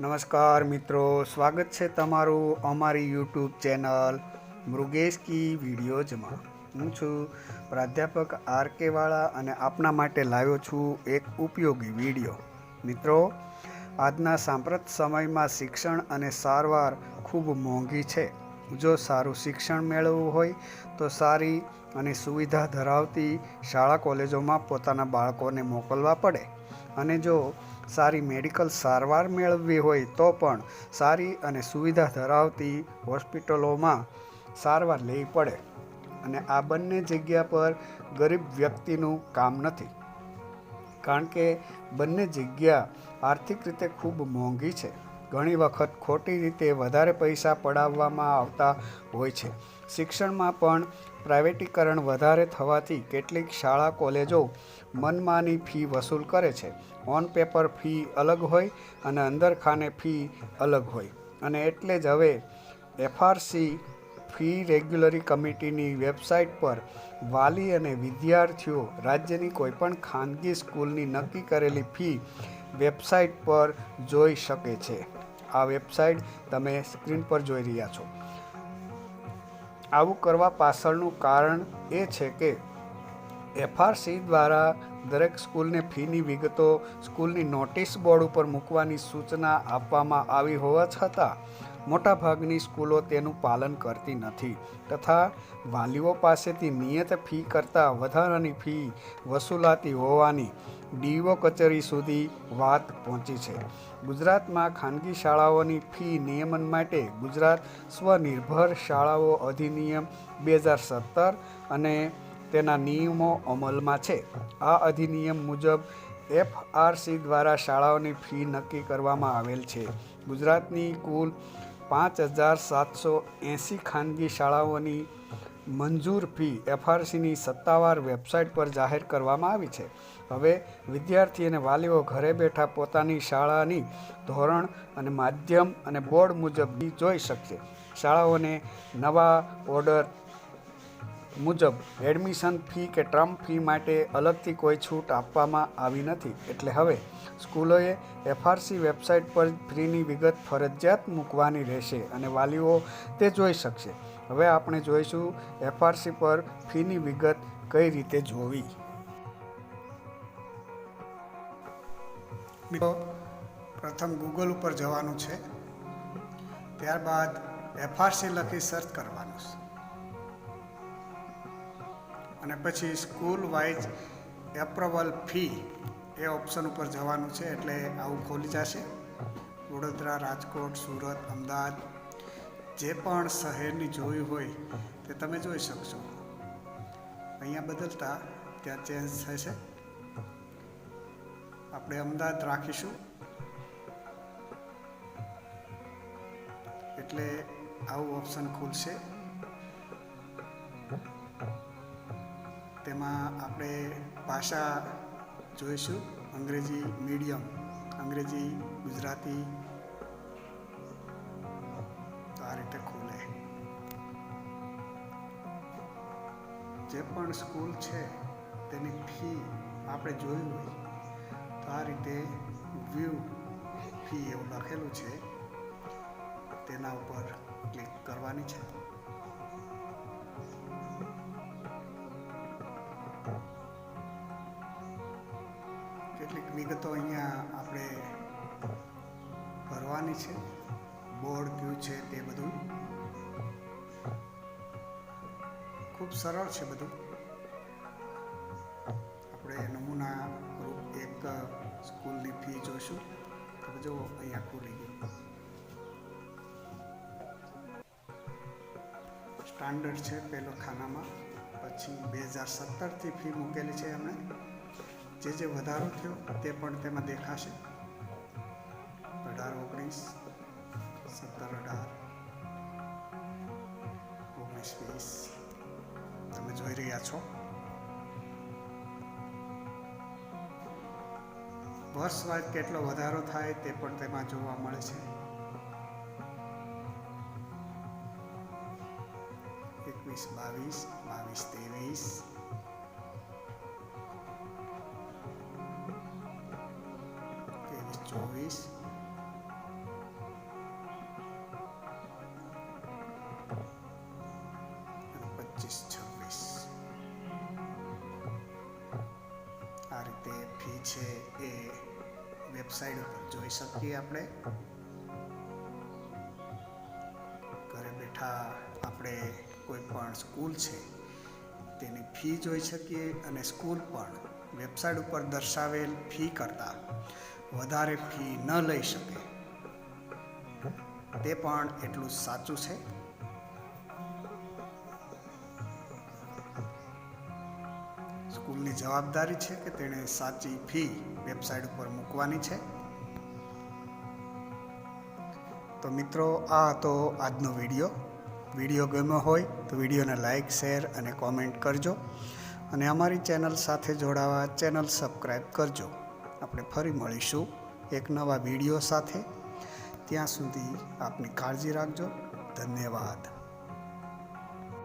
નમસ્કાર મિત્રો, સ્વાગત છે તમારું અમારી યુટ્યુબ ચેનલ મૃગેશ કી વિડીયોઝમાં. હું છું પ્રાધ્યાપક આર કે વાળા અને આપના માટે લાવ્યો છું એક ઉપયોગી વીડિયો. મિત્રો, આજના સાંપ્રત સમયમાં શિક્ષણ અને સારવાર ખૂબ મોંઘી છે. જો સારું શિક્ષણ મેળવવું હોય, તો સારી અને સુવિધા ધરાવતી શાળા કોલેજોમાં પોતાના બાળકોને મોકલવા પડે. અને જો સારી મેડિકલ સારવાર મેળવવી હોય તો પણ સારી અને સુવિધા ધરાવતી હોસ્પિટલોમાં સારવાર લેવી પડે. અને આ બંને જગ્યા પર ગરીબ વ્યક્તિનું કામ નથી. કારણ કે બંને જગ્યા આર્થિક રીતે ખૂબ મોંઘી છે. ઘણી વખત ખોટી રીતે વધારે પૈસા પડાવવામાં આવતા હોય છે. શિક્ષણમાં પણ પ્રાઇવેટીકરણ વધારે થવાથી કેટલીક શાળા, કોલેજો મનમાની ફી વસૂલ કરે છે. ઓન પેપર ફી અલગ હોય અને અંદરખાને ફી અલગ હોય. અને એટલે જ હવે એફઆરસી ફી રેગ્યુલરી કમિટીની વેબસાઇટ પર વાલી અને વિદ્યાર્થીઓ રાજ્યની કોઈપણ ખાનગી સ્કૂલની નક્કી કરેલી ફી વેબસાઇટ પર જોઈ શકે છે. આ વેબસાઇટ તમે સ્ક્રીન પર જોઈ રહ્યા છો. આવું કરવા પાછળનું કારણ એ છે કે એફઆરસી દ્વારા દરેક સ્કૂલને ફીની વિગતો, સ્કૂલની નોટિસ બોર્ડ ઉપર મૂકવાની સૂચના આપવામાં આવી હોવા છતાં, મોટાભાગની સ્કૂલો તેનું પાલન કરતી નથી. તથા, વાલીઓ પાસેથી નિયત ફી કરતાં વધારાની ફી વસૂલાતી હોવાની ડીઓ કચેરી સુધી વાત પહોંચી છે. ગુજરાતમાં ખાનગી શાળાઓની ફી નિયમન માટે ગુજરાત સ્વનિર્ભર શાળાઓ અધિનિયમ બે હજાર સત્તર અને તેના નિયમો અમલમાં છે. આ અધિનિયમ મુજબ એફઆરસી દ્વારા શાળાઓની ફી નક્કી કરવામાં આવેલ છે. ગુજરાતની કુલ પાંચ હજાર સાતસો એંસી ખાનગી શાળાઓની મંજૂર ફી એફઆરસીની સત્તાવાર વેબસાઇટ પર જાહેર કરવામાં આવી છે. હવે વિદ્યાર્થી અને વાલીઓ ઘરે બેઠા પોતાની શાળાની ધોરણ અને માધ્યમ અને બોર્ડ મુજબ જોઈ શકશે. શાળાઓને નવા ઓર્ડર મુજબ એડમિશન ફી કે ટર્મ ફી માટે અલગથી કોઈ છૂટ આપવામાં આવી નથી. એટલે હવે સ્કૂલોએ એફઆરસી વેબસાઇટ પર ફ્રીની વિગત ફરજિયાત મૂકવાની રહેશે અને વાલીઓ તે જોઈ શકશે. હવે આપણે જોઈશું એફઆરસી પર ફીની વિગત કઈ રીતે જોવી. પ્રથમ ગૂગલ ઉપર જવાનું છે. ત્યારબાદ એફઆરસી લખી સર્ચ કરવાનું છે. અને પછી સ્કૂલ વાઇઝ એપ્રુવલ ફી એ ઓપ્શન ઉપર જવાનું છે એટલે આવું ખોલી જશે. વડોદરા, રાજકોટ, સુરત, અમદાવાદ, જે પણ શહેરની જોઈ હોય તે તમે જોઈ શકશો. અહીંયા બદલતા ત્યાં ચેન્જ થશે. આપણે અમદાવાદ રાખીશું. એટલે આવું ઓપ્શન ખુલશે. તેમાં આપણે ભાષા જોઈશું. અંગ્રેજી મીડિયમ, અંગ્રેજી ગુજરાતી. આ રીતે ખોલે. જે પણ સ્કૂલ છે, તેની ફી આપણે જોયું હોય, તો આ રીતે વ્યૂ ફી એવું લખેલું છે. તેના ઉપર ક્લિક કરવાની છે. કેટલીક વિગતો અહીંયા આપણે ભરવાની છે. બોર્ડ કયું છે તે બધું. ખૂબ સરળ છે બધું. આપણે નમૂના રૂપ એક સ્કૂલની ફી જોઈશું. તો જો અહીંયા ખુલી ગયું સ્ટાન્ડર્ડ છે પહેલો ખાનામાં. પછી બે હજાર સત્તરથી ફી મૂકેલી છે એમણે. જે જે વધારો થયો તે પણ તેમાં દેખાશે. અઢાર, ઓગણીસ, સત્તર, અઢાર, ઓગણીસ, વીસ. તમે જોઈ રહ્યા છો. વર્ષ કેટલો વધારો થાય તે પણ તેમાં જોવા મળે છે. એકવીસ, બાવીસ બાવીસ, ત્રેવીસ ચોવીસ પચીસ છવ્વીસ આ રીતે ફી છે એ વેબસાઇટ ઉપર જોઈ શકીએ આપણે ઘરે બેઠા આપણે કોઈ પણ સ્કૂલ છે, તેની ફી જોઈ શકીએ અને સ્કૂલ પણ વેબસાઇટ ઉપર દર્શાવેલ ફી કરતાં. વધારે ફી ન લઈ શકે. તે પણ એટલું સાચું છે. સ્કૂલની જવાબદારી છે કે તેણે સાચી ફી વેબસાઇટ ઉપર મૂકવાની છે. તો મિત્રો, આ હતો આજનો વીડિયો. વીડિયો ગમ્યો હોય તો વિડીયોને લાઇક શેર અને કોમેન્ટ કરજો. અને અમારી ચેનલ સાથે જોડાવા ચેનલ સબસ્ક્રાઈબ કરજો. આપણે ફરી મળીશું એક નવા વીડિયો સાથે. ત્યાં સુધી આપની કાળજી રાખજો. ધન્યવાદ.